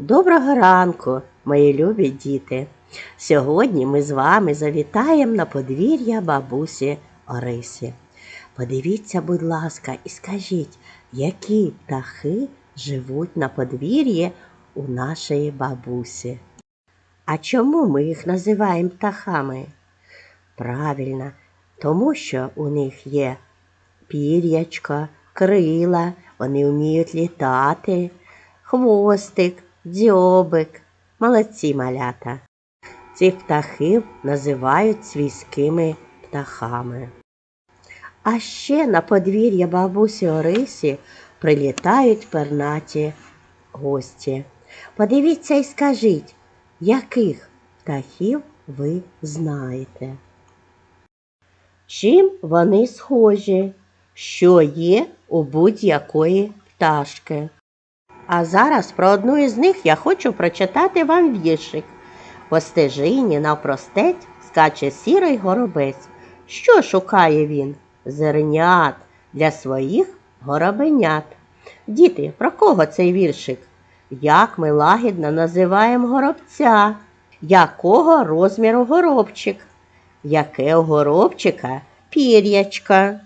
Доброго ранку, мої любі діти. Сьогодні ми з вами завітаємо на подвір'я бабусі Орисі. Подивіться, будь ласка, і скажіть, які птахи живуть на подвір'ї у нашої бабусі? А чому ми їх називаємо птахами? Правильно, тому що у них є пір'ячко, крила, вони вміють літати, хвостик, дзьобик, молодці малята. Цих птахів називають свійськими птахами. А ще на подвір'я бабусі Орисі прилітають пернаті гості. Подивіться і скажіть, яких птахів ви знаєте? Чим вони схожі? Що є у будь-якої пташки? А зараз про одну із них я хочу прочитати вам віршик. По стежині навпростець скаче сірий горобець. Що шукає він? Зернят для своїх горобенят. Діти, про кого цей віршик? Як ми лагідно називаємо горобця? Якого розміру горобчик? Яке у горобчика пір'ячка?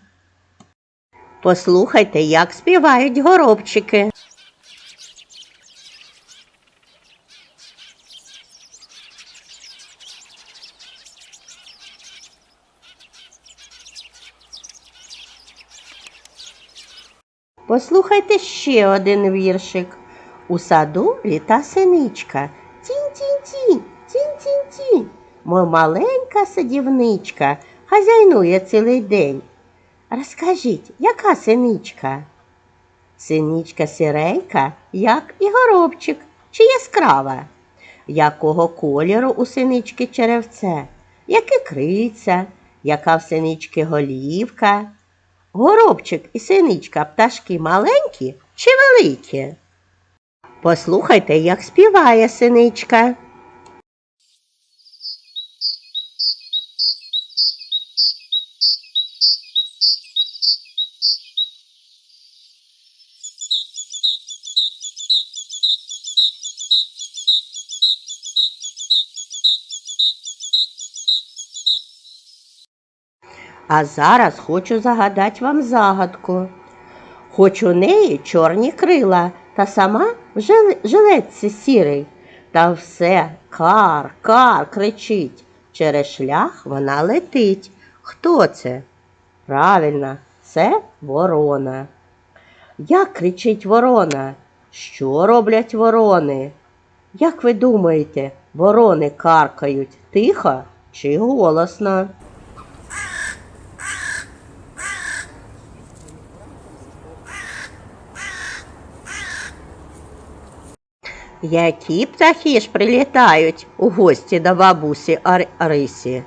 Послухайте, як співають горобчики. Послухайте ще один віршик. У саду літа синичка. Тінь-тінь-тінь, тінь-тінь-тінь. Мов маленька садівничка хазяйнує цілий день. Розкажіть, яка синичка? Синичка сіренька, як і горобчик, чи яскрава? Якого кольору у синички черевце? Яке криця, яка в синички голівка? Горобчик і синичка пташки маленькі чи великі? Послухайте, як співає синичка. А зараз хочу загадати вам загадку. Хоч у неї чорні крила, та сама в жилетці сірий, та все кар, кар кричить. Через шлях вона летить. Хто це? Правильно, це ворона. Як кричить ворона? Що роблять ворони? Як ви думаєте, ворони каркають тихо чи голосно? Які птахи ж прилітають у гості до бабусі Ар- Арисі?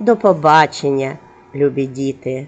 До побачення, любі діти!